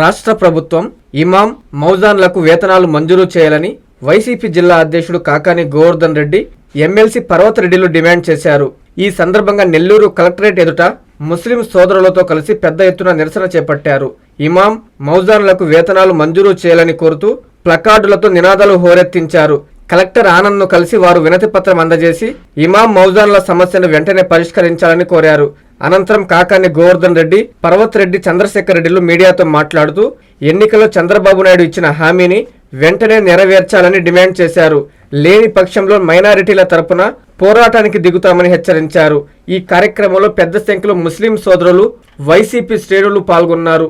రాష్ట్ర ప్రభుత్వం ఇమాం మౌజాన్లకు వేతనాలు మంజూరు చేయాలని వైసీపీ జిల్లా అధ్యక్షుడు కాకాని గోవర్ధన్ రెడ్డి ఎమ్మెల్సీ పర్వతరెడ్డిలు డిమాండ్ చేశారు. ఈ సందర్భంగా నెల్లూరు కలెక్టరేట్ ఎదుట ముస్లిం సోదరులతో కలిసి పెద్ద ఎత్తున నిరసన చేపట్టారు. ఇమాం మౌజాన్లకు వేతనాలు మంజూరు చేయాలని కోరుతూ ప్లకార్డులతో నినాదాలు హోరెత్తించారు. కలెక్టర్ ఆనంద్ను కలిసి వారు వినతి పత్రం అందజేసి ఇమాం మౌజాన్ల సమస్యను వెంటనే పరిష్కరించాలని కోరారు. అనంతరం కాకాని గోవర్ధన్ రెడ్డి పర్వత్ రెడ్డి చంద్రశేఖర్ రెడ్డిలు మీడియాతో మాట్లాడుతూ ఎన్నికల్లో చంద్రబాబు నాయుడు ఇచ్చిన హామీని వెంటనే నెరవేర్చాలని డిమాండ్ చేశారు. లేని పక్షంలో మైనారిటీల తరపున పోరాటానికి దిగుతామని హెచ్చరించారు. ఈ కార్యక్రమంలో పెద్ద సంఖ్యలో ముస్లిం సోదరులు వైసీపీ శ్రేణులు పాల్గొన్నారు.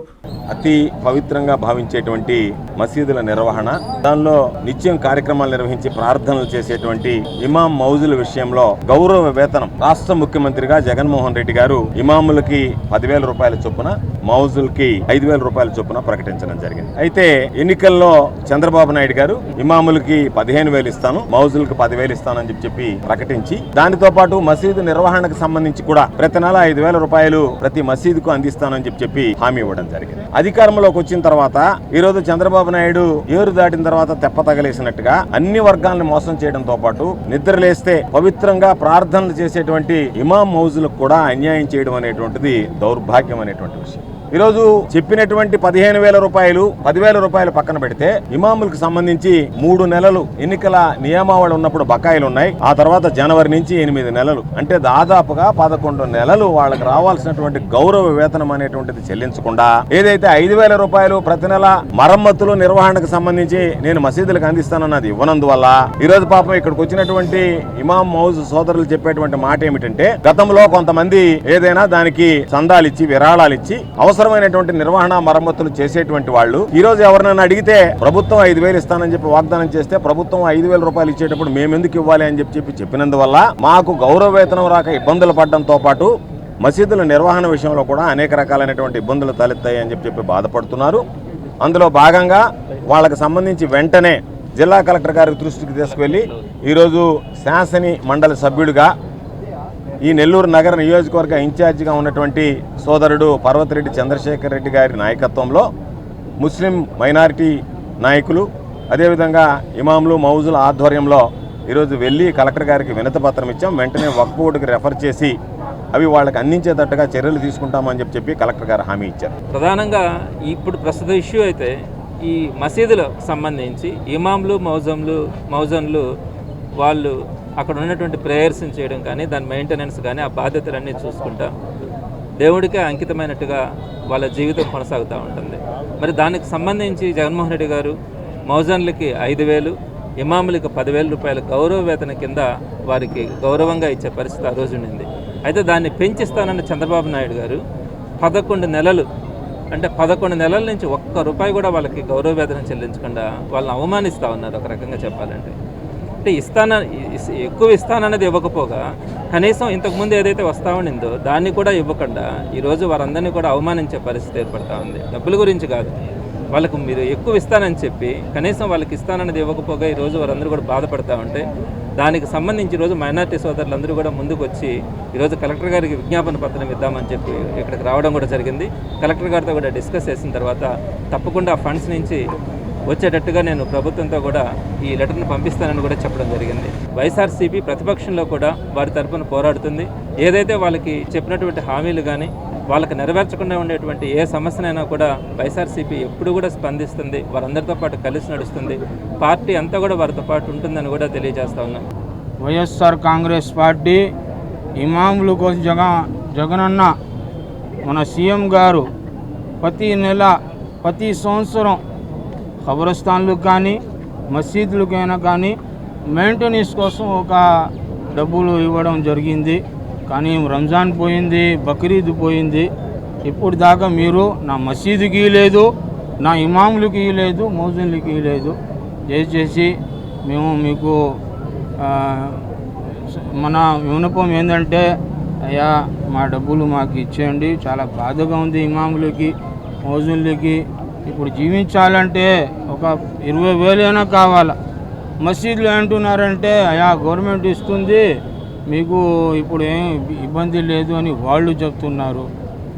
అతి పవిత్రంగా భావించేటువంటి మసీదుల నిర్వహణ దానిలో నిత్యం కార్యక్రమాలు నిర్వహించి ప్రార్థనలు చేసేటువంటి ఇమాం మౌజుల విషయంలో గౌరవ వేతనం రాష్ట్ర ముఖ్యమంత్రిగా జగన్మోహన్ రెడ్డి గారు ఇమాములకి పదివేల రూపాయల చొప్పున మౌజులకి ఐదు వేల రూపాయల చొప్పున ప్రకటించడం జరిగింది. అయితే ఎన్నికల్లో చంద్రబాబు నాయుడు గారు ఇమాములకి పదిహేను వేలు ఇస్తాను మౌజులకి పదివేలు ఇస్తానని చెప్పి చెప్పి ప్రకటించి దానితో పాటు మసీదు నిర్వహణకు సంబంధించి కూడా ప్రతి నెల ఐదు వేల రూపాయలు ప్రతి మసీదుకు అందిస్తానని చెప్పి చెప్పి హామీ ఇవ్వడం జరిగింది. అధికారంలోకి వచ్చిన తర్వాత ఈ రోజు చంద్రబాబు నాయుడు ఏరు దాటిన తర్వాత తెప్ప తగలేసినట్టుగా అన్ని వర్గాలను మోసం చేయడంతో పాటు నిద్రలేస్తే పవిత్రంగా ప్రార్థనలు చేసేటువంటి ఇమాం మౌజులకు కూడా అన్యాయం చేయడం అనేటువంటిది దౌర్భాగ్యం అనేటువంటి విషయం. ఈరోజు చెప్పినటువంటి పదిహేను వేల రూపాయలు పదివేల రూపాయలు పక్కన పెడితే ఇమాములకు సంబంధించి మూడు నెలలు ఎన్నికల నియమావళి ఉన్నప్పుడు బకాయిలు ఉన్నాయి. ఆ తర్వాత జనవరి నుంచి ఎనిమిది నెలలు. అంటే దాదాపుగా పదకొండు నెలలు వాళ్ళకి రావాల్సినటువంటి గౌరవ వేతనం అనేటువంటిది చెల్లించకుండా ఏదైతే ఐదు వేల రూపాయలు ప్రతి నెల మరమ్మతులు నిర్వహణకు సంబంధించి నేను మసీదులకు అందిస్తానన్నది ఇవ్వనందువల్ల ఈ రోజు పాపం ఇక్కడికి వచ్చినటువంటి ఇమాం మౌజ్ సోదరులు చెప్పేటువంటి మాట ఏమిటంటే గతంలో కొంతమంది ఏదైనా దానికి చందాలిచ్చి విరాళాలు ఇచ్చి అవసరమైనటువంటి నిర్వహణ మరమ్మతులు చేసేటువంటి వాళ్ళు. ఈ రోజు ఎవరినైనా అడిగితే ప్రభుత్వం ఐదు వేలు ఇస్తానని చెప్పి వాగ్దానం చేస్తే ప్రభుత్వం ఐదు వేల రూపాయలు ఇచ్చేటప్పుడు మేము ఎందుకు ఇవ్వాలి అని చెప్పి చెప్పి చెప్పినందువల్ల మాకు గౌరవ వేతనం రాక ఇబ్బందులు పడడంతో పాటు మసీదుల నిర్వహణ విషయంలో కూడా అనేక రకాలైనటువంటి ఇబ్బందులు తలెత్తాయి అని చెప్పి చెప్పి బాధపడుతున్నారు. అందులో భాగంగా వాళ్ళకి సంబంధించి వెంటనే జిల్లా కలెక్టర్ గారి దృష్టికి తీసుకువెళ్ళి ఈరోజు శాసని మండలి సభ్యుడిగా ఈ నెల్లూరు నగర నియోజకవర్గ ఇన్ఛార్జిగా ఉన్నటువంటి సోదరుడు పర్వతిరెడ్డి చంద్రశేఖర్ రెడ్డి గారి నాయకత్వంలో ముస్లిం మైనారిటీ నాయకులు అదేవిధంగా ఇమాములు మౌజుల ఆధ్వర్యంలో ఈరోజు వెళ్ళి కలెక్టర్ గారికి వినతి పత్రం ఇచ్చాం. వెంటనే వక్ఫ్ బోర్డుకి రెఫర్ చేసి అవి వాళ్ళకి అందించేటట్టుగా చర్యలు తీసుకుంటామని చెప్పి చెప్పి కలెక్టర్ గారు హామీ ఇచ్చారు. ప్రధానంగా ఇప్పుడు ప్రస్తుత ఇష్యూ అయితే ఈ మసీదులకు సంబంధించి ఇమాంలు మౌజంలు మౌజన్లు వాళ్ళు అక్కడ ఉన్నటువంటి ప్రేయర్స్ని చేయడం కానీ దాని మెయింటెనెన్స్ కానీ ఆ బాధ్యతలన్నీ చూసుకుంటా దేవుడికే అంకితమైనట్టుగా వాళ్ళ జీవితం కొనసాగుతూ ఉంటుంది. మరి దానికి సంబంధించి జగన్మోహన్ రెడ్డి గారు మౌజన్లకి ఐదు వేలు ఇమాములకి పదివేల రూపాయల గౌరవ వేతన కింద వారికి గౌరవంగా ఇచ్చే పరిస్థితి ఆ రోజు ఉండింది. అయితే దాన్ని పెంచిస్తానన్న చంద్రబాబు నాయుడు గారు పదకొండు నెలలు అంటే పదకొండు నెలల నుంచి ఒక్క రూపాయి కూడా వాళ్ళకి గౌరవ వేతనం చెల్లించకుండా వాళ్ళని అవమానిస్తూ ఉన్నారు ఒక రకంగా చెప్పాలంటే. అంటే ఇస్తాన ఎక్కువ ఇస్తానన్నది ఇవ్వకపోగా కనీసం ఇంతకుముందు ఏదైతే వస్తా ఉండిందో దాన్ని కూడా ఇవ్వకుండా ఈరోజు వారందరినీ కూడా అవమానించే పరిస్థితి ఏర్పడతా ఉంది. డబ్బుల గురించి కాదు. వాళ్ళకు మీరు ఎక్కువ ఇస్తానని చెప్పి కనీసం వాళ్ళకి ఇస్తానన్నది ఇవ్వకపోగా ఈరోజు వారందరూ కూడా బాధపడతా ఉంటే దానికి సంబంధించి ఈరోజు మైనార్టీ సోదరులందరూ కూడా ముందుకు వచ్చి ఈరోజు కలెక్టర్ గారికి విజ్ఞాపన పత్రం ఇద్దామని చెప్పి ఇక్కడికి రావడం కూడా జరిగింది. కలెక్టర్ గారితో కూడా డిస్కస్ చేసిన తర్వాత తప్పకుండా ఆ ఫండ్స్ నుంచి వచ్చేటట్టుగా నేను ప్రభుత్వంతో కూడా ఈ లెటర్ని పంపిస్తానని కూడా చెప్పడం జరిగింది. వైఎస్ఆర్సీపీ ప్రతిపక్షంలో కూడా వారి తరఫున పోరాడుతుంది. ఏదైతే వాళ్ళకి చెప్పినటువంటి హామీలు కానీ వాళ్ళకి నెరవేర్చకుండా ఉండేటువంటి ఏ సమస్యనైనా కూడా వైఎస్ఆర్సీపీ ఎప్పుడు కూడా స్పందిస్తుంది. వారందరితో పాటు కలిసి నడుస్తుంది. పార్టీ అంతా కూడా వారితో పాటు ఉంటుందని కూడా తెలియజేస్తా ఉన్నాం. వైఎస్ఆర్ కాంగ్రెస్ పార్టీ ఇమాములు కోసం జగ జగనన్న మన సీఎం గారు ప్రతి నెల ప్రతి సంవత్సరం ఖబరస్థాన్లకు కానీ మసీదులకైనా కానీ మెయింటెనెన్స్ కోసం ఒక డబ్బులు ఇవ్వడం జరిగింది. కానీ రంజాన్ పోయింది బక్రీద్ పోయింది. ఇప్పుడు దాకా మీరు నా మసీదుకి లేదు నా ఇమాములకి లేదు మోజన్లకి లేదు దయచేసి మేము మీకు మన వినపం ఏంటంటే అయ్యా మా డబ్బులు మాకు ఇచ్చేయండి. చాలా బాధగా ఉంది ఇమాములకి మౌజులకి ఇప్పుడు జీవించాలంటే ఒక ఇరవై వేలైనా కావాలి. మసీదులు అంటున్నారంటే అయా గవర్నమెంట్ ఇస్తుంది మీకు ఇప్పుడు ఏం ఇబ్బంది లేదు అని వాళ్ళు చెప్తున్నారు.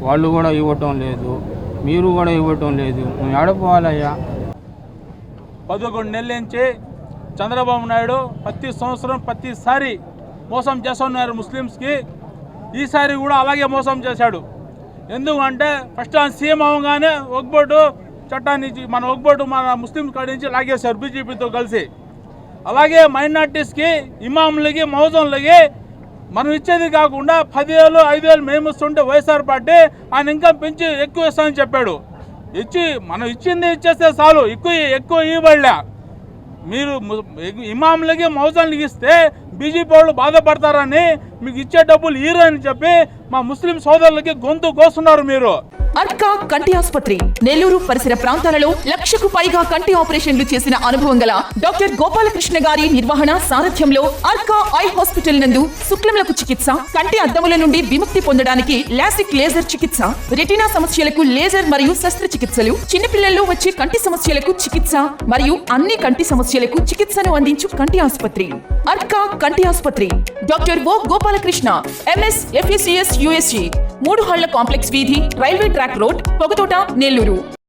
వాళ్ళు కూడా ఇవ్వటం లేదు. మీరు కూడా ఇవ్వటం లేదు. మేము ఆడపోవాలయ్యా పదకొండు నెలల నుంచి చంద్రబాబు నాయుడు ప్రతి సంవత్సరం ప్రతిసారి మోసం చేస్తున్నారు ముస్లిమ్స్కి. ఈసారి కూడా అలాగే మోసం చేశాడు. ఎందుకంటే ఫస్ట్ ఆయన సీఎం అవగానే ఒగ్బోటు చట్టాన్ని మన ఒగ్బోటు మన ముస్లిం కాడి నుంచి లాగేశారు బీజేపీతో కలిసి. అలాగే మైనార్టీస్కి ఇమాములకి మౌజంలకి మనం ఇచ్చేది కాకుండా పదివేలు ఐదు వేలు మేము ఇస్తుంటే వైఎస్ఆర్ పార్టీ ఆయన ఇంకా పెంచి ఎక్కువ ఇస్తామని చెప్పాడు. ఇచ్చి మనం ఇచ్చింది ఇచ్చేస్తే చాలు ఎక్కువ ఎక్కువ ఇవ్వబడలే. మీరు ఇమాములకి మౌజాన్లకి ఇస్తే బీజేపీ వాళ్ళు బాధపడతారని మీకు ఇచ్చే డబ్బులు ఇయ్యరని చెప్పి మా ముస్లిం సోదరులకి గొంతు కోస్తున్నారు మీరు. అర్కా కంటి ఆసుపత్రి నెల్లూరు పరిసర ప్రాంతాలలో లక్షకు పైగా కంటి ఆపరేషన్లు చేసిన అనుభవం గల డాక్టర్ గోపాలకృష్ణ గారి నిర్వహణ సారథ్యంలో అర్కా ఐ హాస్పిటల్ నందు శుక్లములకు చికిత్స కంటి అద్దముల నుండి విముక్తి పొందడానికి లాసిక్ లేజర్ చికిత్స రెటీనా సమస్యలకు లేజర్ మరియు శస్త్రచికిత్సలు చిన్నపిల్లల్లో వచ్చే కంటి సమస్యలకు చికిత్స మరియు అన్ని కంటి సమస్యలకు చికిత్సను అందించు కంటి ఆసుపత్రి. అర్కా కంటి ఆసుపత్రి doctor O Gopalakrishna MS FSCS USC మూడు హళ్ళ కాంప్లెక్స్ వీధి railway track road Pogathota Nellore.